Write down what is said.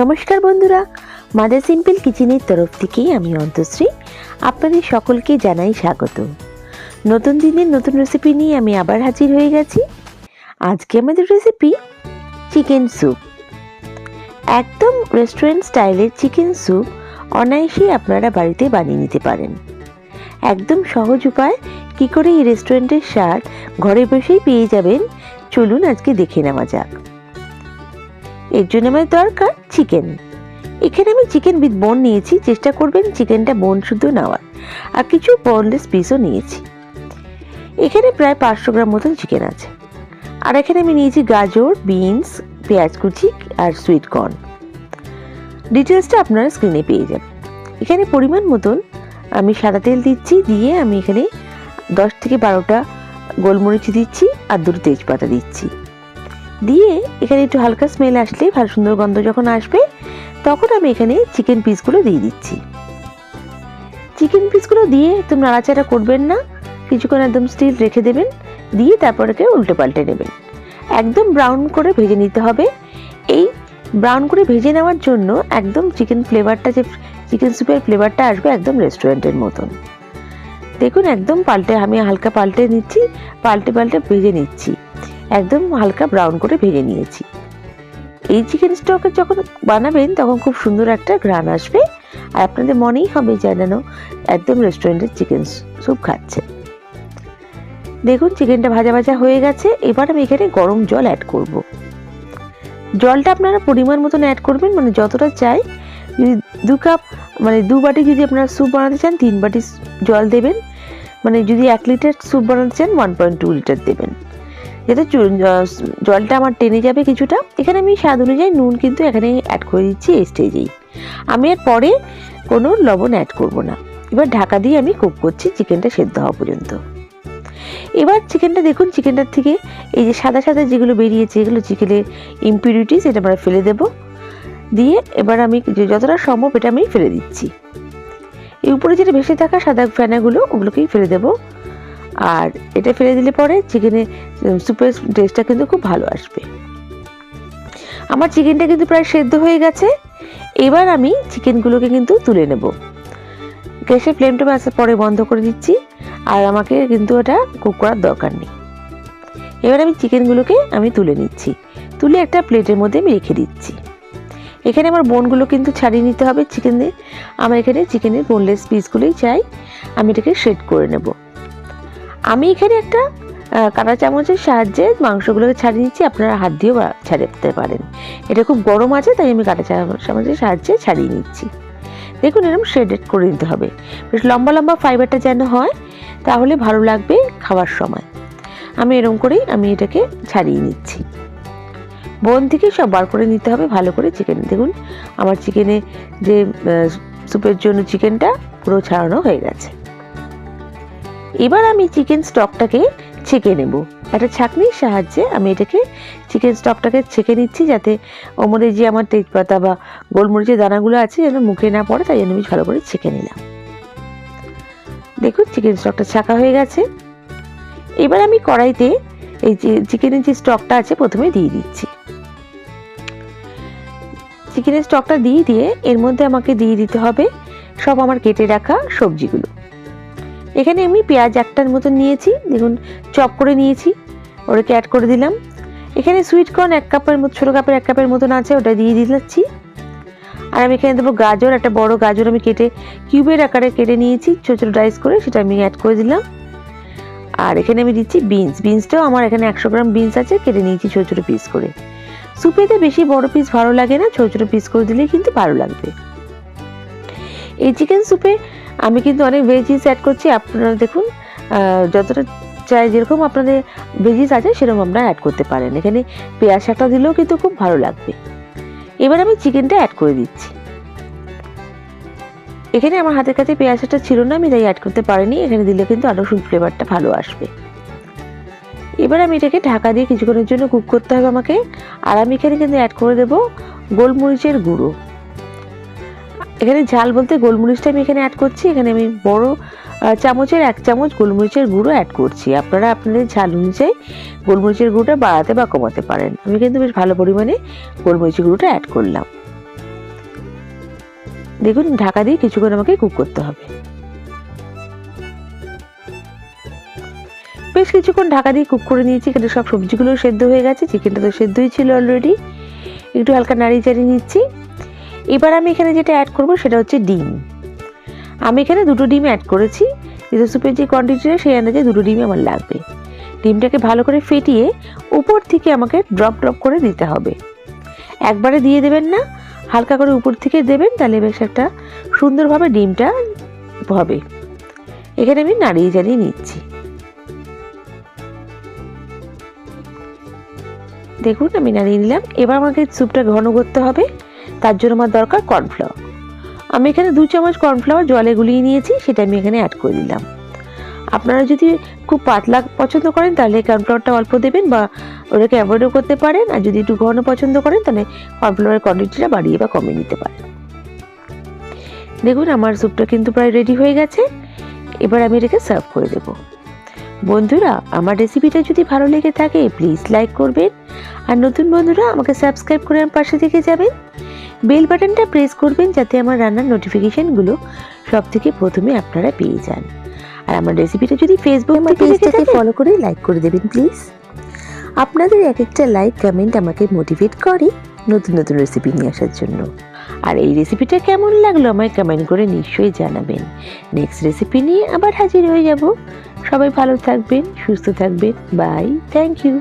নমস্কার বন্ধুরা mother simple কিচেনের তরফ থেকেই আমি অন্তশ্রী আপনাদের সকলকে জানাই স্বাগত। নতুন দিনের নতুন রেসিপি নিয়ে আমি আবার হাজির হয়ে গেছি। আজকে আমাদের রেসিপি চিকেন স্যুপ একদম রেস্টুরেন্ট স্টাইলের চিকেন স্যুপ অনায়াসেই আপনারা বাড়িতে বানিয়ে নিতে পারেন। একদম সহজ উপায়, কী করে এই রেস্টুরেন্টের স্বাদ ঘরে বসেই পেয়ে যাবেন? চলুন আজকে দেখে নেওয়া যাক। এর জন্য আমার দরকার চিকেন এখানে আমি চিকেন উইথ বোন নিয়েছি, চেষ্টা করবেন চিকেনটা বোন শুদ্ধ নেওয়ার। আর কিছু বোনলেস পিসও নিয়েছি। এখানে প্রায় পাঁচশো গ্রাম মতন চিকেন আছে। আর এখানে আমি নিয়েছি গাজর বিনস পেঁয়াজ কুচি আর সুইট কর্ন ডিটেলসটা আপনারা স্ক্রিনে পেয়ে যাবেন। এখানে পরিমাণ মতন আমি সাদা তেল দিচ্ছি, দিয়ে আমি এখানে দশ থেকে বারোটা গোলমরিচ দিচ্ছি আর দুটো তেজপাতা দিচ্ছি। দিয়ে এখানে একটু হালকা স্মেল আসলে ভালো সুন্দর গন্ধ যখন আসবে, তখন আমি এখানে চিকেন পিসগুলো দিয়ে দিচ্ছি। চিকেন পিসগুলো দিয়ে একদম নাড়াচাড়া করবেন না, কিছুক্ষণ একদম স্টিল রেখে দেবেন, দিয়ে তারপরে উল্টে পাল্টে নেবেন। একদম ব্রাউন করে ভেজে নিতে হবে। এই ব্রাউন করে ভেজে নেওয়ার জন্য একদম চিকেন ফ্লেভারটা যে চিকেন স্যুপের ফ্লেভারটা আসবে একদম রেস্টুরেন্টের মতন। দেখুন একদম পাল্টে, আমি হালকা পাল্টে নিচ্ছি, পাল্টে পাল্টে ভেজে নিচ্ছি। একদম হালকা ব্রাউন করে ভেজে নিয়েছি। এই চিকেন স্টক যখন বানাবেন, তখন খুব সুন্দর একটা ঘ্রাণ আসবে। আর আপনাদের মনেই হবে যেন একদম রেস্টুরেন্টের চিকেন স্যুপ খাচ্ছে। দেখুন চিকেনটা ভাজা ভাজা হয়ে গেছে। এবার আমি এখানে গরম জল অ্যাড করব। জলটা আপনারা পরিমাণ মতন অ্যাড করবেন মানে যতটা চাই। যদি দু কাপ মানে দু বাটি যদি আপনারা স্যুপ বানাতে চান, তিন বাটি জল দেবেন। মানে যদি এক লিটার স্যুপ বানাতে চান ওয়ান পয়েন্ট টু লিটার দেবেন। যাতে জলটা আমার টেনে যাবে কিছুটা, এখানে আমি স্বাদ অনুযায়ী নুন কিন্তু এখানে অ্যাড করে দিচ্ছি এই স্টেজেই আমি এর পরে কোনো লবণ অ্যাড করব না। এবার ঢাকা দিয়ে আমি কুক করছি চিকেনটা সেদ্ধ হওয়া পর্যন্ত। এবার চিকেনটা দেখুন চিকেনটার থেকে এই যে সাদা সাদা যেগুলো বেরিয়েছে, এগুলো চিকেনের ইম্পিউরিটিস এটা আমরা ফেলে দেব। দিয়ে এবার আমি যতটা সম্ভব এটা আমি ফেলে দিচ্ছি। এই উপরে যেটা ভেসে থাকা সাদা ফেনাগুলো, ওগুলোকেই ফেলে দেবো। আর এটা ফেলে দিলে পরে চিকেনে স্যুপের টেস্টটা কিন্তু খুব ভালো আসবে। আমার চিকেনটা কিন্তু প্রায় সেদ্ধ হয়ে গেছে। এবার আমি চিকেনগুলোকে কিন্তু তুলে নেব। গ্যাসের ফ্লেমটা আসার পরে বন্ধ করে দিচ্ছি। আর আমাকে কিন্তু এটা কুক করার দরকার নেই। এবার আমি চিকেনগুলোকে আমি তুলে নিচ্ছি। তুলে একটা প্লেটের মধ্যে আমি রেখে দিচ্ছি। এখানে আমার বোনগুলো কিন্তু ছাড়িয়ে নিতে হবে চিকেনের আমার এখানে চিকেনের বোনলেস পিসগুলোই চাই। আমি এটাকে শেড করে নেব। আমি এখানে একটা কাঁটা চামচের সাহায্যে মাংসগুলোকে ছাড়িয়ে নিচ্ছি আপনারা হাত দিয়েও ছাড়াতে পারেন। এটা খুব গরম আছে, তাই আমি কাঁটা চামচের সাহায্যে ছাড়িয়ে নিচ্ছি। দেখুন, এরকম শেডেড করে নিতে হবে। বেশ লম্বা লম্বা ফাইবারটা যেন হয়, তাহলে ভালো লাগবে খাওয়ার সময়। আমি এরকম করেই আমি এটাকে ছাড়িয়ে নিচ্ছি। বোন থেকে সব বার করে নিতে হবে, ভালো করে চিকেন দেখুন, আমার চিকেনে যে স্যুপের জন্য চিকেনটা পুরো ছাড়ানো হয়ে গেছে। এবার আমি চিকেন স্টকটাকে ছেঁকে নেব। একটা ছাঁকনির সাহায্যে আমি এটাকে চিকেন স্টকটাকে ছেঁকে নিচ্ছি যাতে ওমরে যে আমার তেজপাতা বা গোলমরিচের দানাগুলো আছে যেন মুখে না পড়ে, তাই জন্য আমি ভালো করে ছেঁকে নিলাম। দেখুন চিকেন স্টকটা ছাঁকা হয়ে গেছে। এবার আমি কড়াইতে এই চিকেনের যে স্টকটা আছে প্রথমে দিয়ে দিচ্ছি। চিকেনের স্টকটা দিয়ে দিয়ে এর মধ্যে আমাকে দিয়ে দিতে হবে সব আমার কেটে রাখা সবজিগুলো। এখানে আমি পেঁয়াজ একটার মতন নিয়েছি, দেখুন, চপ করে নিয়েছি, ওটাকে অ্যাড করে দিলাম। এখানে সুইট কর্ন এক কাপের মতো, ছোটো কাপের এক কাপের মতন আছে, ওটা দিয়ে দিচ্ছি। আর আমি এখানে দেবো গাজর, একটা বড় গাজর আমি কেটে কিউবের আকারে কেটে নিয়েছি, ছোটো ছোটো ডাইস করে, সেটা আমি অ্যাড করে দিলাম। আর এখানে আমি দিচ্ছি বিনস বিনসটাও আমার এখানে একশো গ্রাম বিনস আছে, কেটে নিয়েছি ছোটো ছোটো পিস করে। সুপেতে বেশি বড় পিস ভালো লাগে না, ছোটো ছোটো পিস করে দিলেই কিন্তু ভালো লাগবে। এই চিকেন স্যুপে আমি কিন্তু অনেক ভেজিস অ্যাড করছি, আপনারা দেখুন যতটা চাই যেরকম আপনাদের ভেজিস আছে, সেরকম আপনারা অ্যাড করতে পারেন। এখানে পেঁয়াজ শাকটা দিলেও কিন্তু খুব ভালো লাগবে। এবার আমি চিকেনটা অ্যাড করে দিচ্ছি। এখানে আমার হাতের কাছে পেঁয়াজ শাকটা ছিল না, আমি তাই অ্যাড করতে পারিনি। এখানে দিলে কিন্তু আরও ফ্লেভারটা ভালো আসবে। এবার আমি এটাকে ঢাকা দিয়ে কিছুক্ষণের জন্য কুক করতে হবে আমাকে। আর আমি এখানে কিন্তু অ্যাড করে দেবো গোলমরিচের গুঁড়ো। এখানে ঝাল বলতে গোলমরিচটা আমি এখানে অ্যাড করছি। এখানে আমি বড় চামচের এক চামচ গোলমরিচের গুঁড়ো অ্যাড করছি। আপনারা আপনাদের ঝাল অনুযায়ী গোলমরিচের গুঁড়োটা বাড়াতে বা কমাতে পারেন। আমি কিন্তু বেশ ভালো পরিমাণে গোলমরিচের গুঁড়োটা অ্যাড করলাম। দেখুন, ঢাকা দিয়ে কিছুক্ষণ আমাকে কুক করতে হবে। বেশ কিছুক্ষণ ঢাকা দিয়ে কুক করে নিয়েছি। এখানে সব সবজিগুলো সেদ্ধ হয়ে গেছে। চিকেনটা তো সেদ্ধই ছিল অলরেডি একটু হালকা নাড়িয়ে চাড়িয়ে নিচ্ছি। এবার আমি এখানে যেটা অ্যাড করব সেটা হচ্ছে ডিম। আমি এখানে দুটো ডিম অ্যাড করেছি। যেহেতু স্যুপের যে কোয়ান্টিটিটা সেই আন্দাজে দুটো ডিমই আমার লাগবে। ডিমটাকে ভালো করে ফেটিয়ে উপর থেকে আমাকে ড্রপ ড্রপ করে দিতে হবে। একবারে দিয়ে দেবেন না, হালকা করে উপর থেকে দেবেন, তাহলে বেশ একটা সুন্দরভাবে ডিমটা হবে। এখানে আমি নাড়িয়ে চাড়িয়ে নিচ্ছি। দেখুন, আমি নাড়িয়ে নিলাম। এবার আমাকে স্যুপটা ঘন করতে হবে। তার জন্য আমার দরকার কর্নফ্লাওয়ার আমি এখানে দু চামচ কর্নফ্লাওয়ার জলে গুলিয়ে নিয়েছি, সেটা আমি এখানে অ্যাড করে দিলাম। আপনারা যদি খুব পাতলা পছন্দ করেন, তাহলে কর্নফ্লাওয়ারটা অল্প দেবেন বা ওটাকে অ্যাভয়েডও করতে পারেন, আর যদি একটু ঘন পছন্দ করেন, তাহলে কর্নফ্লাওয়ারের কোয়ান্টিটিটা বাড়িয়ে বা কমিয়ে নিতে পারেন। দেখুন, আমার স্যুপটা কিন্তু প্রায় রেডি হয়ে গেছে। এবার আমি এটাকে সার্ভ করে দেব। বন্ধুরা, আমার রেসিপিটা যদি ভালো লেগে থাকে প্লিজ লাইক করবেন। আর নতুন বন্ধুরা, আমাকে সাবস্ক্রাইব করে আমার পাশে থেকে যাবেন। বেল বাটনটা প্রেস করবেন যাতে আমার রান্নার নোটিফিকেশনগুলো সব থেকে প্রথমে আপনারা পেয়ে যান। আর আমার রেসিপিটা যদি ফেসবুক আমার পেজটাকে ফলো করে লাইক করে দেবেন প্লিজ আপনাদের এক একটা লাইক কমেন্ট আমাকে মোটিভেট করে নতুন নতুন রেসিপি নিয়ে আসার জন্য। আর এই রেসিপিটা কেমন লাগল আমায় কমেন্ট করে নিশ্চয়ই জানাবেন। নেক্সট রেসিপি নিয়ে আবার হাজির হয়ে যাব। সবাই ভালো থাকবেন সুস্থ থাকবেন। Bye thank you